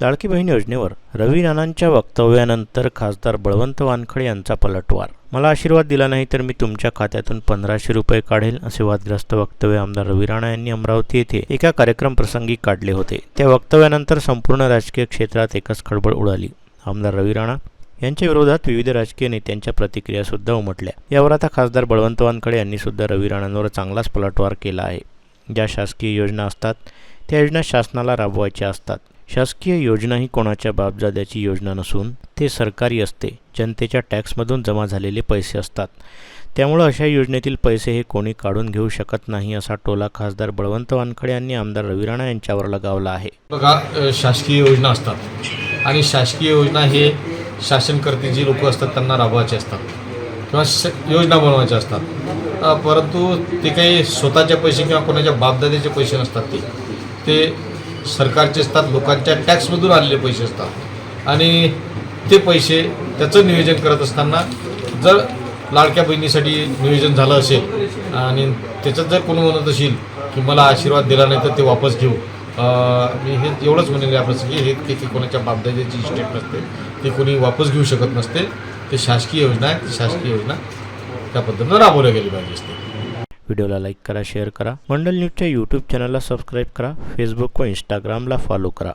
लाडकी बहीण योजनेवर रवीराणांच्या वक्तव्यानंतर खासदार बळवंत वानखडे यांचा पलटवार. मला आशीर्वाद दिला नाही तर मी तुमच्या खात्यातून पंधराशे रुपये काढेल असे वादग्रस्त वक्तव्य आमदार रवी राणा यांनी अमरावती येथे एका कार्यक्रम प्रसंगी काढले होते. त्या वक्तव्यानंतर संपूर्ण राजकीय क्षेत्रात एकच खळबळ उडाली. आमदार रवी राणा यांच्या विरोधात विविध राजकीय नेत्यांच्या प्रतिक्रिया सुद्धा उमटल्या. यावर आता खासदार बळवंत वानखडे यांनी सुद्धा रवी राणांवर चांगलाच पलटवार केला आहे. ज्या शासकीय योजना असतात त्या योजना शासनाला राबवायच्या असतात. शासकीय योजना ही कोणाच्या बापजाद्याची योजना नसून ते सरकारी असते. जनतेच्या टॅक्समधून जमा झालेले पैसे असतात. त्यामुळं अशा योजनेतील पैसे हे कोणी काढून घेऊ शकत नाही असा टोला खासदार बळवंत वानखडे यांनी आमदार रवी राणा यांच्यावर लगावला आहे. बघा शासकीय योजना असतात. आणि शासकीय योजना हे शासनकर्ते जी लोक असतात त्यांना राबवायचे असतात. किंवा श योजना बनवायच्या असतात. परंतु ते काही स्वतःचे पैसे किंवा कोणाच्या बापदाद्याचे पैसे नसतात ते. ते सरकारचे असतात लोकांच्या टॅक्समधून आलेले पैसे असतात. आणि ते पैसे त्याचं नियोजन करत असताना जर लाडक्या बहिणीसाठी नियोजन झालं असेल आणि त्याच्यात जर कोणी म्हणत असेल की मला आशीर्वाद दिला नाही तर ते वापस घेऊ मी हे एवढंच म्हणेल या प्रसंगी हे की कोणाच्या बापदाद्याची इस्टेट नसते ती कोणी वापस घेऊ शकत नसते. ते शासकीय योजना आहे ती शासकीय योजना त्या पद्धतीनं राबवल्या गेली पाहिजे असते. व्हिडिओला लाईक करा शेअर करा. मंडल न्यूजच्या यूट्यूब चॅनलला सबस्क्राईब करा. फेसबुक व इंस्टाग्रामला फॉलो करा.